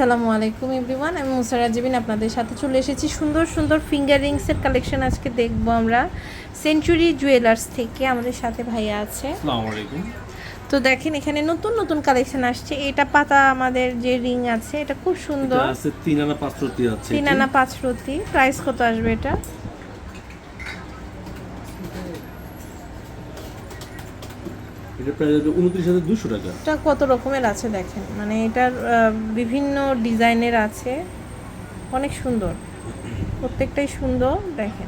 আসসালামু আলাইকুম এভরিওয়ান আমি মুসারা জিবিন আপনাদের সাথে চলে এসেছি সুন্দর সুন্দর ফিঙ্গার রিংসের কালেকশন আজকে দেখব আমরা। সেঞ্চুরি জুয়েলার্স থেকে আমাদের সাথে ভাইয়া আছে। তো দেখেন এখানে নতুন নতুন কালেকশন আসছে। এটা পাতা আমাদের যে রিং আছে এটা খুব সুন্দর। তিন আনা পাঁচ রতি আছে। তিন আনা পাঁচ রতি। প্রাইস কত আসবে এটা? এটা প্রায় উনত্রিশ হাজার দুশো টাকা। এটা কত রকমের আছে দেখেন? মানে এটার বিভিন্ন ডিজাইনের আছে। অনেক সুন্দর। প্রত্যেকটাই সুন্দর দেখেন।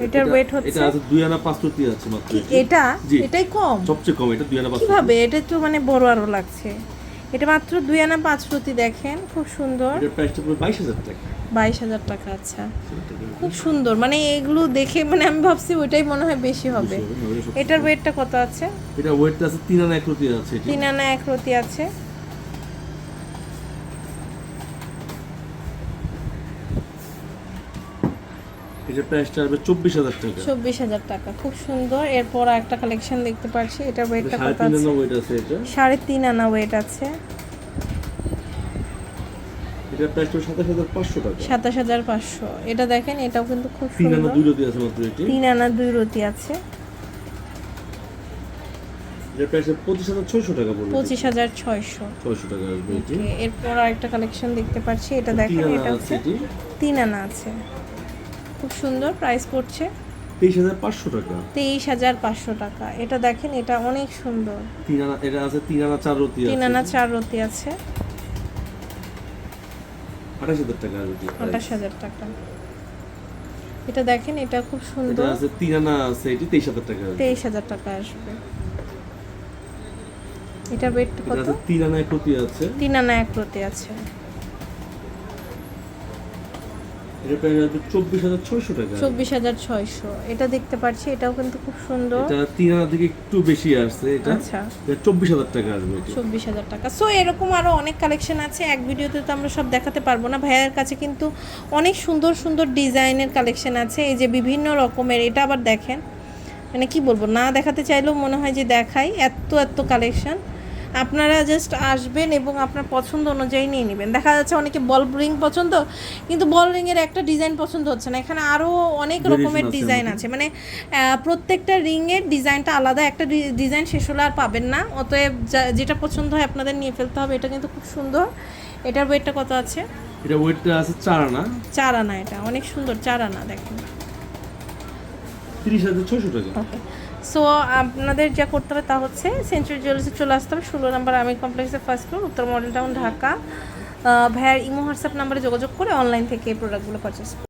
এটার এটা- ওয়েট হচ্ছে এটা আছে দুই আনা পাঁচ রতি আছে মাত্র। এটা? এটাই কম? সবচেয়ে কম এটা দুই আনা পাঁচ রতি। কীভাবে? এটা তো মানে বড় আরও লাগছে। এটা মাত্র দুই আনা পাঁচ রতি দেখেন। খুব সুন্দর। এটার প্রাইসটা পুরো বাইশ হাজার টাকা। বাইশ হাজার টাকা আচ্ছা। খুব সুন্দর। মানে এগুলো দেখে মানে আমি ভাবছি ওইটাই মনে হয় বেশি হবে। এটার ওয়েটটা কত আছে? এটা ওয়েটটা আছে তিন আনা এক রতি আছে তিন আনা এক রতি আছে। এটার প্রাইসটা আসবে চব্বিশ হাজার টাকা। চব্বিশ হাজার টাকা খুব সুন্দর। এরপর একটা কালেকশন দেখতে পাচ্ছি। এটার এটা ওয়েটটা সাড়ে কত তিন আছে? আনা ওয়েট আছে এটা। সাড়ে তিন আনা ওয়েট আছে। টাকা। সাতাশ হাজার পাঁচশো। এটা দেখেন এটাও কিন্তু খুব তিন আনা সুন্দর দুই রতি আছে মাত্র এটি। তিন আনা দুই রতি আছে। প্রাইস টাকা পড়বে। আসবে এটি। এরপর আরেকটা কালেকশন দেখতে পাচ্ছি। এটা দেখেন এটা হচ্ছে তিন আনা আছে। খুব সুন্দর প্রাইস পড়ছে। তেইশ হাজার পাঁচশো টাকা। তেইশ হাজার পাঁচশো টাকা। এটা দেখেন এটা অনেক সুন্দর। তিন আনা এটা আছে তিন আনা চার রতি তিন আনা চার রতি আছে। আঠাশ হাজার টাকা আসবে এটি আঠাশ হাজার টাকা। এটা দেখেন এটা খুব এটা সুন্দর। আছে তিন আনা আছে এটি তেইশ হাজার টাকা তেইশ হাজার টাকা আসবে। এটা বেড কত? তিন আনা এক রতি আছে। তিন আনা একরতি আছে। এটা চব্বিশ হাজার ছয়শো টাকা। চব্বিশ হাজার ছয়শো। এটা দেখতে পাচ্ছি এটাও কিন্তু খুব সুন্দর। এটা তিন আনা থেকে একটু বেশি আসছে এটা। আচ্ছা। চব্বিশ হাজার টাকা আসবে চব্বিশ হাজার টাকা। সো এরকম আরও অনেক কালেকশন আছে এক ভিডিওতে তো আমরা সব দেখাতে পারব না। ভাইয়ার কাছে কিন্তু অনেক সুন্দর সুন্দর ডিজাইনের কালেকশন আছে এই যে বিভিন্ন রকমের। এটা আবার দেখেন মানে কি বলব না দেখাতে চাইলেও মনে হয় যে দেখাই। এত এত কালেকশন আপনারা জাস্ট আসবেন এবং আপনার পছন্দ অনুযায়ী নিয়ে নেবেন। দেখা যাচ্ছে অনেকে বল রিং পছন্দ কিন্তু বল রিংয়ের একটা ডিজাইন পছন্দ হচ্ছে না। এখানে আরও অনেক রকমের ডিজাইন আছে। মানে প্রত্যেকটা রিংয়ের ডিজাইনটা আলাদা। একটা ডিজাইন শেষ হলে আর পাবেন না। অতএব যেটা পছন্দ হয় আপনাদের নিয়ে ফেলতে হবে। এটা কিন্তু খুব সুন্দর। এটার ওয়েটটা কত আছে? এটা ওয়েটটা আছে চার আনা চার আনা এটা। অনেক সুন্দর চার আনা দেখুন। তিরিশ হাজার ছয়শো টাকা। ওকে সো আপনাদের যা করতে হবে তা হচ্ছে সেঞ্চুরি জুয়েলার্সে চলে আসতে হবে। ষোলো নম্বর আমি কমপ্লেক্সের ফার্স্ট ফ্লোর উত্তর model town Dhaka. Viber imo WhatsApp নাম্বারে যোগাযোগ করে অনলাইন থেকে এই প্রোডাক্টগুলো পারচেস